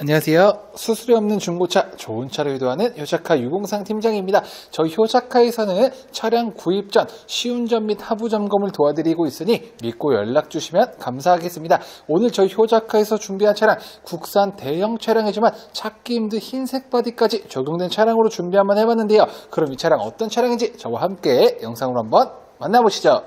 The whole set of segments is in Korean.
안녕하세요. 수수료 없는 중고차, 좋은 차를 유도하는 효자카 유공상 팀장입니다. 저희 효자카에서는 차량 구입 전 시운전 및 하부 점검을 도와드리고 있으니 믿고 연락 주시면 감사하겠습니다. 오늘 저희 효자카에서 준비한 차량, 국산 대형 차량이지만 찾기 힘든 흰색 바디까지 적용된 차량으로 준비 한번 해봤는데요. 그럼 이 차량 어떤 차량인지 저와 함께 영상으로 한번 만나보시죠.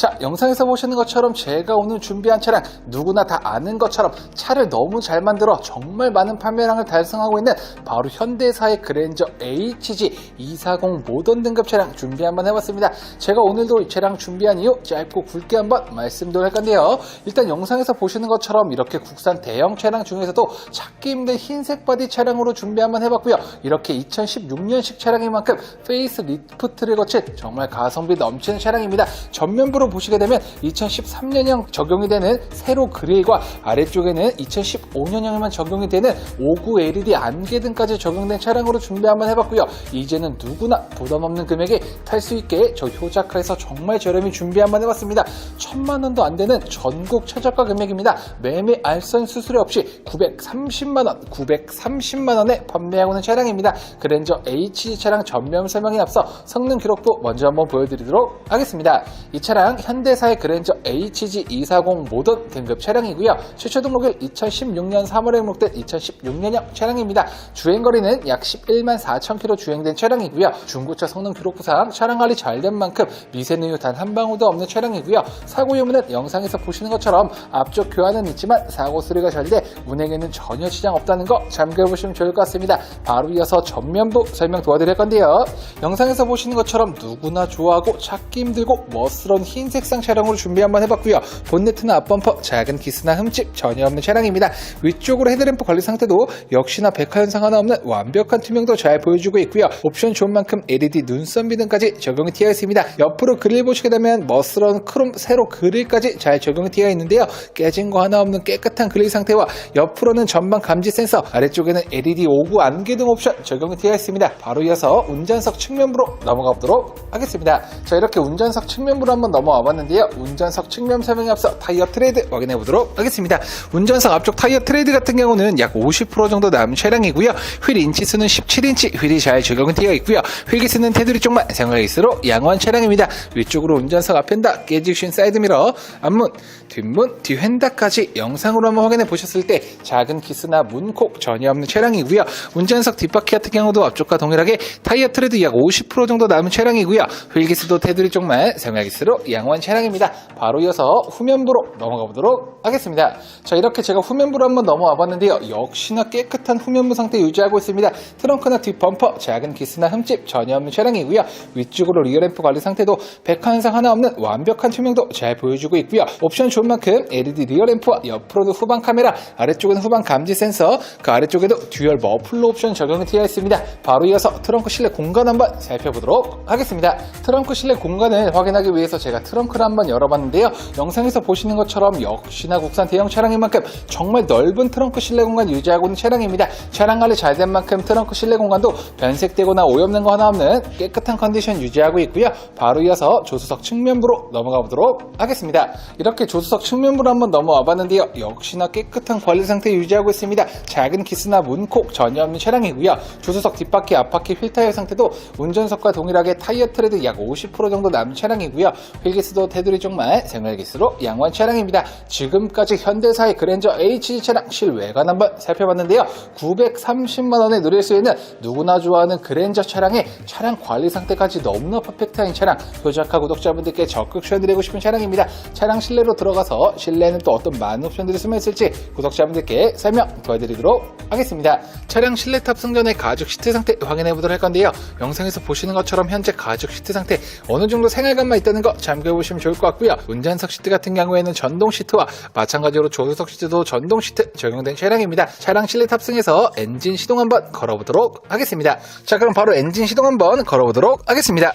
자, 영상에서 보시는 것처럼 제가 오늘 준비한 차량 누구나 다 아는 것처럼 차를 너무 잘 만들어 정말 많은 판매량을 달성하고 있는 바로 현대사의 그랜저 HG240 모던 등급 차량 준비 한번 해봤습니다. 제가 오늘도 이 차량 준비한 이유 짧고 굵게 한번 말씀드릴 건데요. 일단 영상에서 보시는 것처럼 이렇게 국산 대형 차량 중에서도 찾기 힘든 흰색 바디 차량으로 준비 한번 해봤고요. 이렇게 2016년식 차량인 만큼 페이스 리프트를 거친 정말 가성비 넘치는 차량입니다. 전면부로 보시게 되면 2013년형 적용이 되는 세로 그릴과 아래쪽에는 2015년형에만 적용이 되는 59 LED 안개 등까지 적용된 차량으로 준비 한번 해봤고요. 이제는 누구나 부담 없는 금액에 탈 수 있게 저 효자카에서 정말 저렴히 준비 한번 해봤습니다. 천만 원도 안 되는 전국 최저가 금액입니다. 매매 알선 수수료 없이 930만 원, 930만 원에 판매하고 있는 차량입니다. 그랜저 HG 차량 전면 설명에 앞서 성능 기록부 먼저 한번 보여드리도록 하겠습니다. 이 차량 현대사의 그랜저 HG240 모던 등급 차량이고요. 최초 등록일 2016년 3월에 등록된 2016년형 차량입니다. 주행거리는 약 11만 4천 킬로 주행된 차량이고요. 중고차 성능 기록부상 차량 관리 잘 된 만큼 미세누유 단 한 방울도 없는 차량이고요. 사고 유무는 영상에서 보시는 것처럼 앞쪽 교환은 있지만 사고 수리가 잘 돼 운행에는 전혀 지장 없다는 거 참고해 보시면 좋을 것 같습니다. 바로 이어서 전면부 설명 도와드릴 건데요. 영상에서 보시는 것처럼 누구나 좋아하고 찾기 힘들고 멋스러운 흰 색상 차량으로 준비 한번 해봤고요. 본네트나 앞범퍼 작은 기스나 흠집 전혀 없는 차량입니다. 위쪽으로 헤드램프 관리 상태도 역시나 백화 현상 하나 없는 완벽한 투명도 잘 보여주고 있고요. 옵션 좋은 만큼 LED 눈썹 미등까지 적용이 되어 있습니다. 옆으로 그릴 보시게 되면 멋스러운 크롬 세로 그릴까지 잘 적용이 되어 있는데요. 깨진 거 하나 없는 깨끗한 그릴 상태와 옆으로는 전방 감지 센서, 아래쪽에는 LED 오구 안개 등 옵션 적용이 되어 있습니다. 바로 이어서 운전석 측면부로 넘어가 보도록 하겠습니다. 자 이렇게 운전석 측면부로 한번 넘어와 봤는데요. 운전석 측면 설명에 앞서 타이어 트레이드 확인해 보도록 하겠습니다. 운전석 앞쪽 타이어 트레이드 같은 경우는 약 50% 정도 남은 차량이고요. 휠 인치수는 17인치 휠이 잘 적용이 되어 있고요. 휠기스는 테두리 쪽만 생활기스로 양호한 차량입니다. 위쪽으로 운전석 앞엔다 깨지신 사이드미러, 앞문, 뒷문, 뒤휀다까지 영상으로 한번 확인해 보셨을 때 작은 키스나 문콕 전혀 없는 차량이고요. 운전석 뒷바퀴 같은 경우도 앞쪽과 동일하게 타이어 트레드 약 50% 정도 남은 차량이고요. 휠기스도 테두리 쪽만 생활기스로 양 호한 차량입니다. 바로 이어서 후면부로 넘어가 보도록 하겠습니다. 자 이렇게 제가 후면부로 한번 넘어와 봤는데요. 역시나 깨끗한 후면부 상태 유지하고 있습니다. 트렁크나 뒷 범퍼, 작은 기스나 흠집 전혀 없는 차량이고요. 위쪽으로 리어램프 관리 상태도 백화 현상 하나 없는 완벽한 투명도 잘 보여주고 있고요. 옵션 좋은 만큼 LED 리어램프와 옆으로도 후방 카메라, 아래쪽에는 후방 감지 센서, 그 아래쪽에도 듀얼 머플러 옵션 적용이 되어 있습니다. 바로 이어서 트렁크 실내 공간 한번 살펴보도록 하겠습니다. 트렁크 실내 공간을 확인하기 위해서 제가 트렁크를 한번 열어봤는데요. 영상에서 보시는 것처럼 역시나 국산 대형 차량인 만큼 정말 넓은 트렁크 실내 공간 유지하고 있는 차량입니다. 차량 관리 잘 된 만큼 트렁크 실내 공간도 변색되거나 오염된 거 하나 없는 깨끗한 컨디션 유지하고 있고요. 바로 이어서 조수석 측면부로 넘어가 보도록 하겠습니다. 이렇게 조수석 측면부로 한번 넘어와 봤는데요. 역시나 깨끗한 관리 상태 유지하고 있습니다. 작은 키스나 문콕 전혀 없는 차량이고요. 조수석 뒷바퀴 앞바퀴 휠 타이어 상태도 운전석과 동일하게 타이어 트레드 약 50% 정도 남은 차량이고요. 휠기 스도 테두리 쪽만 생활 기스로 양호한 차량입니다. 지금까지 현대사의 그랜저 HG 차량 실외관 한번 살펴봤는데요. 930만 원에 누릴 수 있는 누구나 좋아하는 그랜저 차량의 차량 관리 상태까지 너무나 퍼펙트한 차량 효자카 구독자분들께 적극 추천드리고 싶은 차량입니다. 차량 실내로 들어가서 실내에는 또 어떤 많은 옵션들이 숨어 있을지 구독자분들께 설명 도와드리도록 하겠습니다. 차량 실내 탑승 전에 가죽 시트 상태 확인해 보도록 할 건데요. 영상에서 보시는 것처럼 현재 가죽 시트 상태 어느 정도 생활감만 있다는 거 참고해 보시면 좋을 것 같고요. 운전석 시트 같은 경우에는 전동 시트와 마찬가지로 조수석 시트도 전동 시트 적용된 차량입니다. 차량 실내 탑승해서 엔진 시동 한번 걸어보도록 하겠습니다. 자 그럼 바로 엔진 시동 한번 걸어보도록 하겠습니다.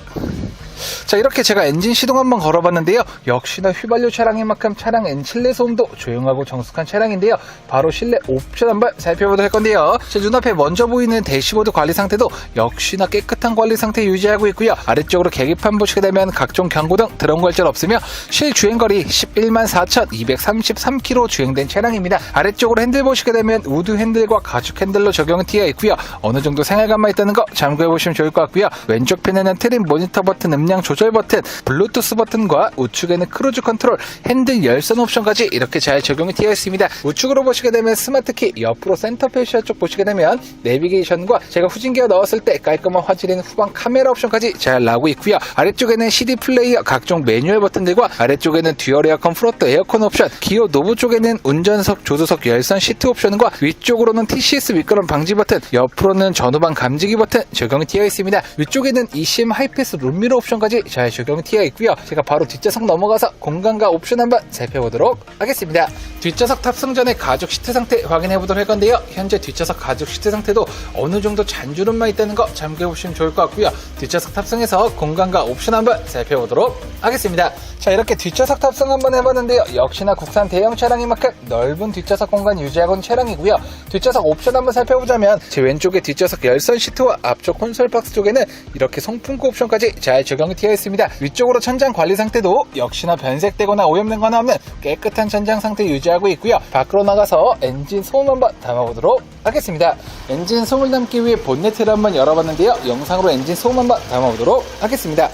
자 이렇게 제가 엔진 시동 한번 걸어봤는데요. 역시나 휘발유 차량인 만큼 차량 엔 실내 소음도 조용하고 정숙한 차량인데요. 바로 실내 옵션 한번 살펴보도록 할 건데요. 제 눈앞에 먼저 보이는 대시보드 관리 상태도 역시나 깨끗한 관리 상태 유지하고 있고요. 아래쪽으로 계기판 보시게 되면 각종 경고등 드럼 관절 없으며 실 주행 거리 11만 4,233km 주행된 차량입니다. 아래쪽으로 핸들 보시게 되면 우드 핸들과 가죽 핸들로 적용이 되어 있고요. 어느 정도 생활감만 있다는 거 참고해 보시면 좋을 것 같고요. 왼쪽 편에는 트림 모니터 버튼 음량 조절 버튼 블루투스 버튼과 우측에는 크루즈 컨트롤 핸들 열선 옵션까지 이렇게 잘 적용이 되어 있습니다. 우측으로 보시게 되면 스마트키 옆으로 센터 페시아 쪽 보시게 되면 내비게이션과 제가 후진기어 넣었을 때 깔끔한 화질인 후방 카메라 옵션까지 잘 나오고 있고요. 아래쪽에는 CD 플레이어 각종 매뉴얼 버튼들과 아래쪽에는 듀얼 에어컨 플로트 에어컨 옵션 기어 노브 쪽에는 운전석 조수석 열선 시트 옵션과 위쪽으로는 TCS 미끄럼 방지 버튼 옆으로는 전후방 감지기 버튼 적용이 되어 있습니다. 위쪽에는 ECM 하이패스 룸미러 옵션 까지 잘 적용이 되어 있고요. 제가 바로 뒷좌석 넘어가서 공간과 옵션 한번 살펴보도록 하겠습니다. 뒷좌석 탑승 전에 가죽 시트 상태 확인해 보도록 할 건데요. 현재 뒷좌석 가죽 시트 상태도 어느 정도 잔주름만 있다는 거 참고해 보시면 좋을 것 같고요. 뒷좌석 탑승해서 공간과 옵션 한번 살펴보도록 하겠습니다. 자 이렇게 뒷좌석 탑승 한번 해봤는데요. 역시나 국산 대형 차량인 만큼 넓은 뒷좌석 공간 유지하고 있는 차량이고요. 뒷좌석 옵션 한번 살펴보자면 제 왼쪽에 뒷좌석 열선 시트와 앞쪽 콘솔 박스 쪽에는 이렇게 송풍구 옵션까지 잘 적용 이 되어 있습니다. 위쪽으로 천장 관리 상태도 역시나 변색되거나 오염된 거나 없는 깨끗한 천장 상태 유지하고 있고요. 밖으로 나가서 엔진 소음 한번 담아보도록 하겠습니다. 엔진 소음을 담기 위해 본네트를 한번 열어봤는데요. 영상으로 엔진 소음 한번 담아보도록 하겠습니다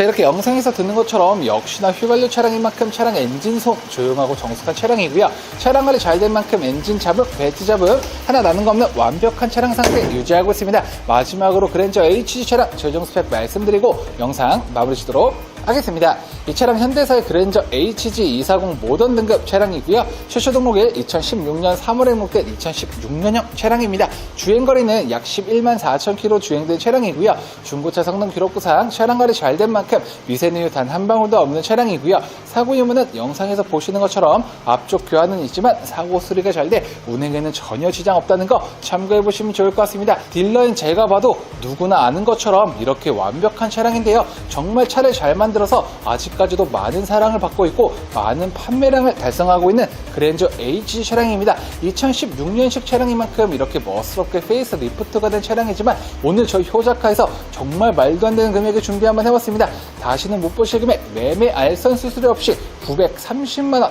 자 이렇게 영상에서 듣는 것처럼 역시나 휘발유 차량인 만큼 차량 엔진 소음 조용하고 정숙한 차량이고요. 차량 관리 잘 된 만큼 엔진 잡음, 벨트 잡음 하나 나는 거 없는 완벽한 차량 상태 유지하고 있습니다. 마지막으로 그랜저 HG 차량 최종 스펙 말씀드리고 영상 마무리 짓도록 하겠습니다. 이 차량 현대사의 그랜저 HG240 모던 등급 차량이고요. 최초 등록일 2016년 3월에 등록된 2016년형 차량입니다. 주행거리는 약 11만 4천 킬로 주행된 차량이고요. 중고차 성능 기록부상 차량 관리 잘 된 만큼 미세누유 단 한 방울도 없는 차량이고요. 사고 유무는 영상에서 보시는 것처럼 앞쪽 교환은 있지만 사고 수리가 잘 돼 운행에는 전혀 지장 없다는 거 참고해 보시면 좋을 것 같습니다. 딜러인 제가 봐도 누구나 아는 것처럼 이렇게 완벽한 차량인데요. 정말 차를 잘 만 들어서 아직까지도 많은 사랑을 받고 있고 많은 판매량을 달성하고 있는 그랜저 HG 차량입니다. 2016년식 차량인 만큼 이렇게 멋스럽게 페이스 리프트가 된 차량이지만 오늘 저희 효자카에서 정말 말도 안 되는 금액을 준비 한번 해봤습니다. 다시는 못 보실 금액 매매 알선 수수료 없이 930만원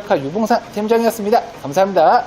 카 유봉산 팀장이었습니다. 감사합니다.